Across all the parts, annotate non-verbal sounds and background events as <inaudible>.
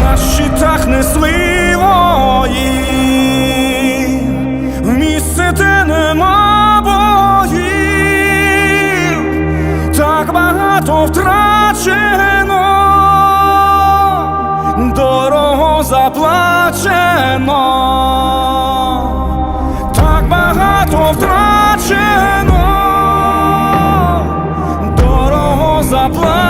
на щитах несли вої, в місце, де нема боїв, так багато втрачено, дорого заплачено, так багато втрачено, дорого заплачено.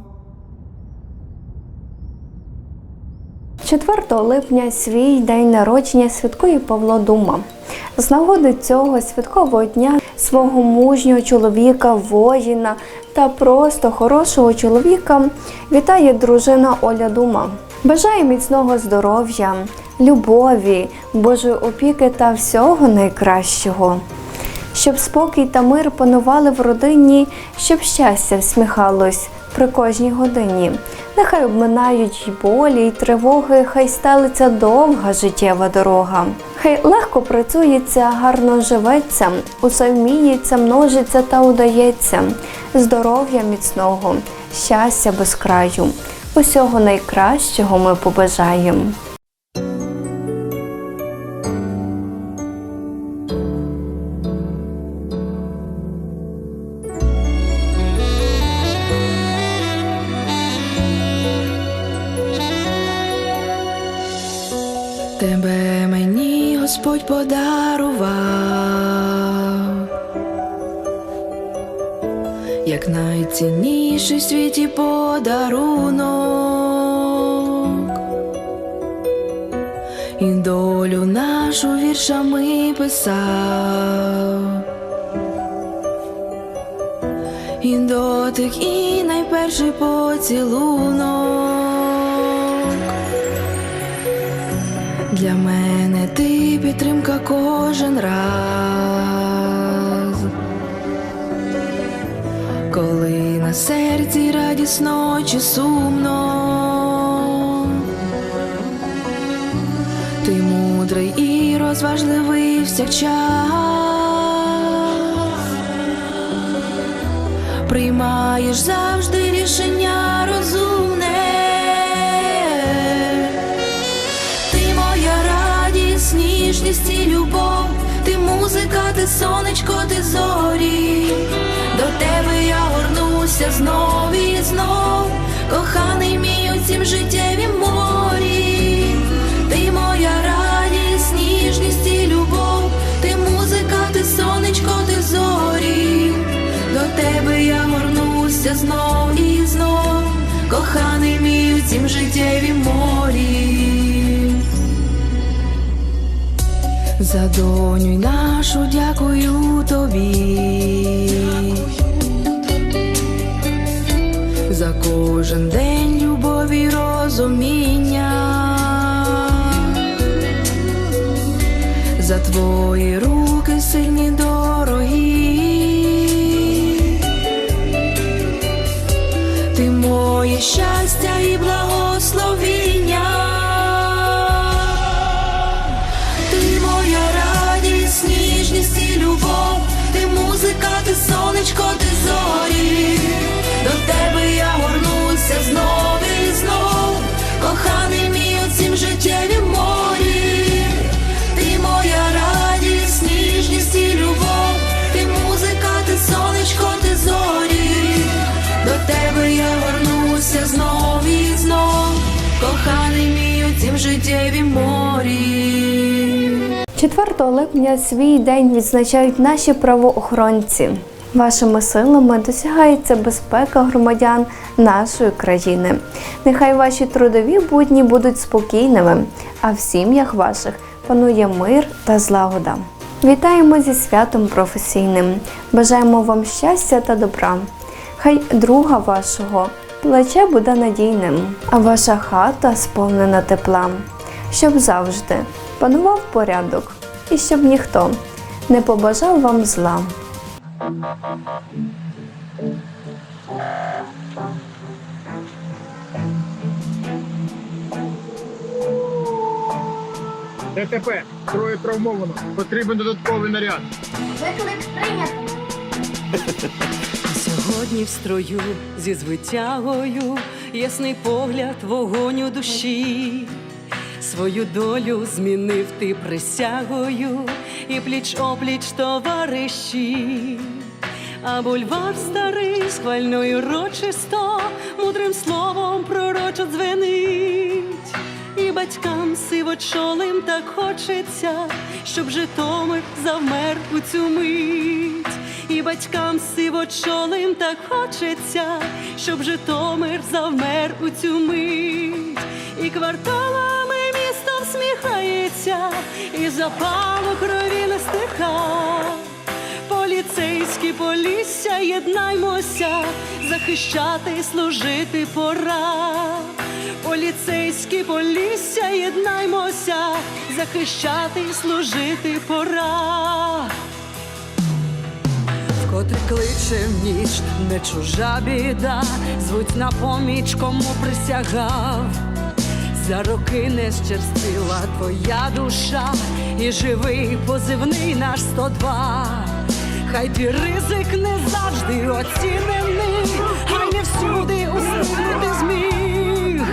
4 липня свій день народження святкує Павло Дума. З нагоди цього святкового дня свого мужнього чоловіка, воїна та просто хорошого чоловіка вітає дружина Оля Дума. Бажає міцного здоров'я, любові, Божої опіки та всього найкращого. Щоб спокій та мир панували в родині, щоб щастя всміхалось при кожній годині. Нехай обминають й болі, й тривоги, хай стелиться довга життєва дорога. Хай легко працюється, гарно живеться, усе вміється, множиться та удається. Здоров'я міцного, щастя без краю. Усього найкращого ми побажаємо. Господь подарував, як найцінніший в світі подарунок, і долю нашу віршами писав. І дотик, і найперший поцілунок. Для мене ти підтримка кожен раз, коли на серці радісно чи сумно, ти мудрий і розважливий всякчас. Приймаєш завжди рішення ти сонечко, ти зорі. До тебе я горнуся знов і знов, коханий мій у цім життєвім морі. Ти моя радість, ніжність і любов, ти музика, ти сонечко, ти зорі. До тебе я горнуся знов і знов, коханий мій у цім життєвім морі. За доню нашу дякую тобі. За кожен день любові розуміння. За твої руки сильні дорогі. Ти моє щастя і благословіння. Сонечко, ти зорі. До тебе я горнуся знов і знов, коханий мій у цім життєвім морі. Ти моя радість, ніжність і любов, ти музика, ти сонечко, ти зорі. До тебе я горнуся знов і знов, коханий мій у цім життєвім морі. 4 липня свій день відзначають наші правоохоронці. Вашими силами досягається безпека громадян нашої країни. Нехай ваші трудові будні будуть спокійними, а в сім'ях ваших панує мир та злагода. Вітаємо зі святом професійним. Бажаємо вам щастя та добра. Хай друга вашого плече буде надійним, а ваша хата сповнена тепла, щоб завжди панував порядок і щоб ніхто не побажав вам зла. ДТП. Троє травмовано. Потрібен додатковий наряд. Виклик прийнято. <laughs> Сьогодні в строю зі звитягою, ясний погляд, вогонь у душі. Свою долю змінив ти присягою, і пліч опліч товариші. А бульвар старий схвально й урочисто, мудрим словом пророчо дзвенить. І батькам сивочолим так хочеться, щоб Житомир завмер у цю мить. І батькам сивочолим так хочеться, щоб Житомир завмер у цю мить. І кварталами місто і запалу крові не стиха. Поліцейські полісся, єднаймося, захищати, і служити пора. Поліцейські полісся, єднаймося, захищати, і служити пора. Вкотре кличе в ніч, не чужа біда, звуть на поміч, кому присягав. За роки не щерствіла твоя душа, і живий позивний наш 102. Хай твій ризик не завжди оцінений, хай не всюди успіти зміг.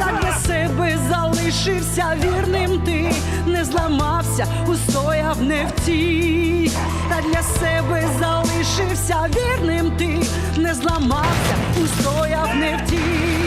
Та для себе залишився вірним ти, не зламався, устояв не втік. Та для себе залишився вірним ти, не зламався, устояв не втік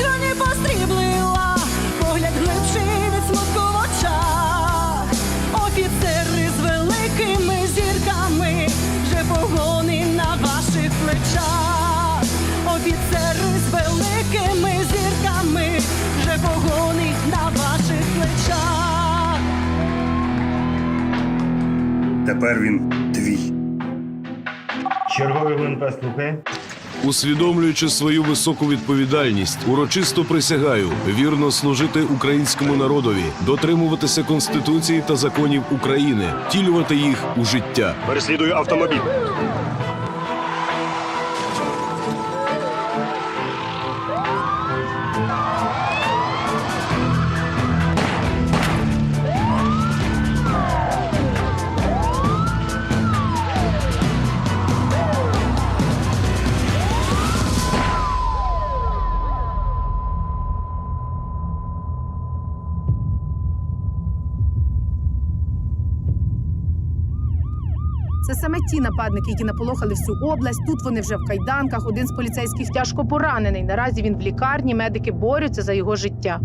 скроні постріблила, погляд глибший від смутку в очах, офіцери з великими зірками, вже погони на ваших плечах, офіцери з великими зірками, вже погони на ваших плечах. Тепер він твій. Черговий ВНП слухає. Усвідомлюючи свою високу відповідальність, урочисто присягаю вірно служити українському народові, дотримуватися конституції та законів України, втілювати їх у життя. Переслідую автомобіль. Ті нападники, які наполохали всю область. Тут вони вже в кайданках. Один з поліцейських тяжко поранений. Наразі він в лікарні. Медики борються за його життя.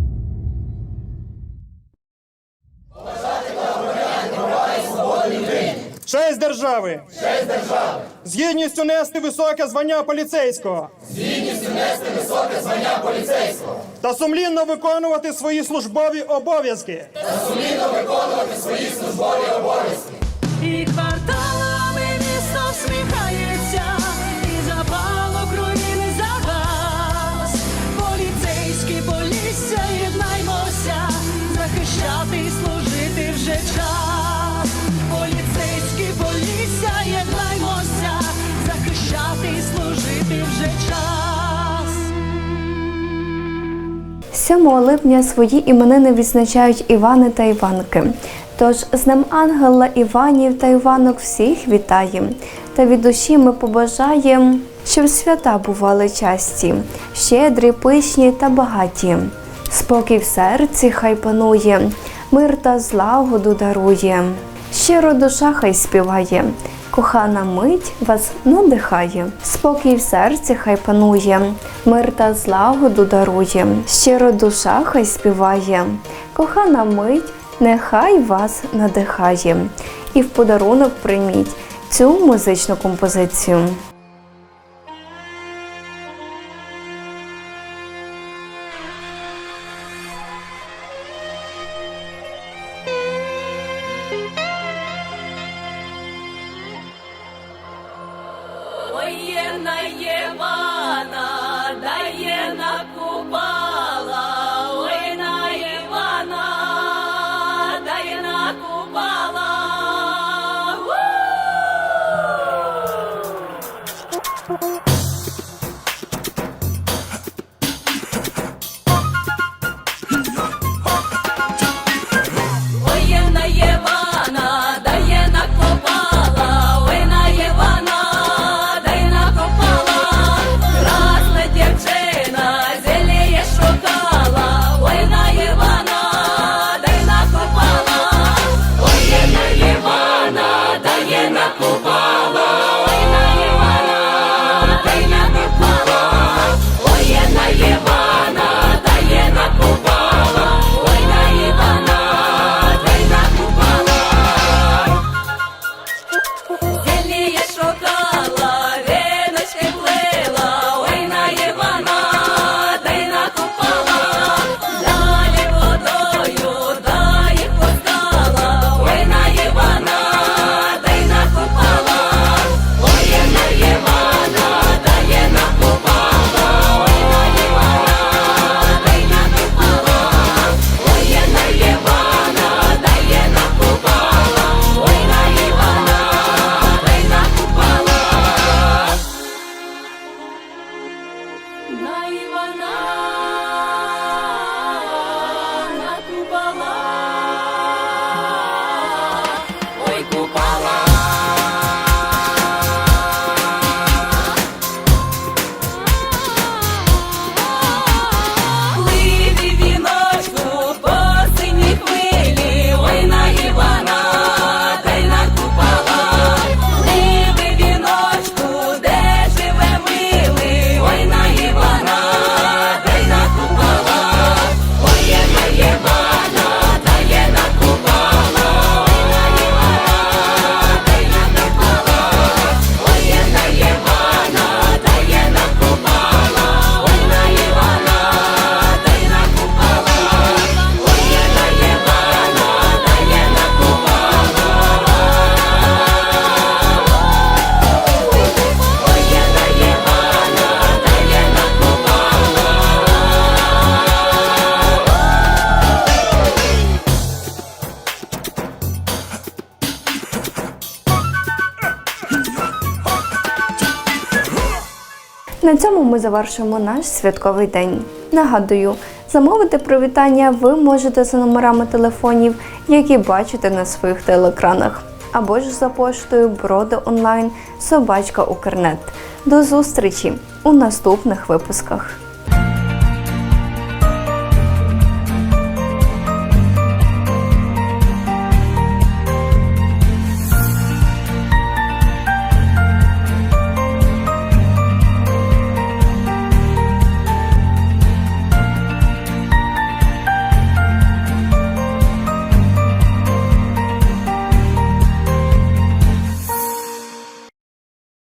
Честь держави! Честь держави! З гідністю нести високе звання поліцейського. З гідністю нести високе звання поліцейського. Та сумлінно виконувати свої службові обов'язки. І час. Поліцейські полісся, єднаймося, захищати і служити вже час. 7 липня свої іменини відзначають Івани та Іванки. Тож з ним Ангела, Іванів та Іванок всіх вітаємо. Та від душі ми побажаємо, щоб свята бували часті, щедрі, пишні та багаті. Спокій в серці хай панує, мир та злагоду дарує. Щиро душа хай співає, кохана мить вас надихає. Спокій в серці хай панує, мир та злагоду дарує. Щиро душа хай співає, кохана мить нехай вас надихає. І в подарунок прийміть цю музичну композицію. Ми завершуємо наш святковий день. Нагадую, замовити привітання ви можете за номерами телефонів, які бачите на своїх телеекранах, або ж за поштою броди онлайн собачка Укрнет. До зустрічі у наступних випусках.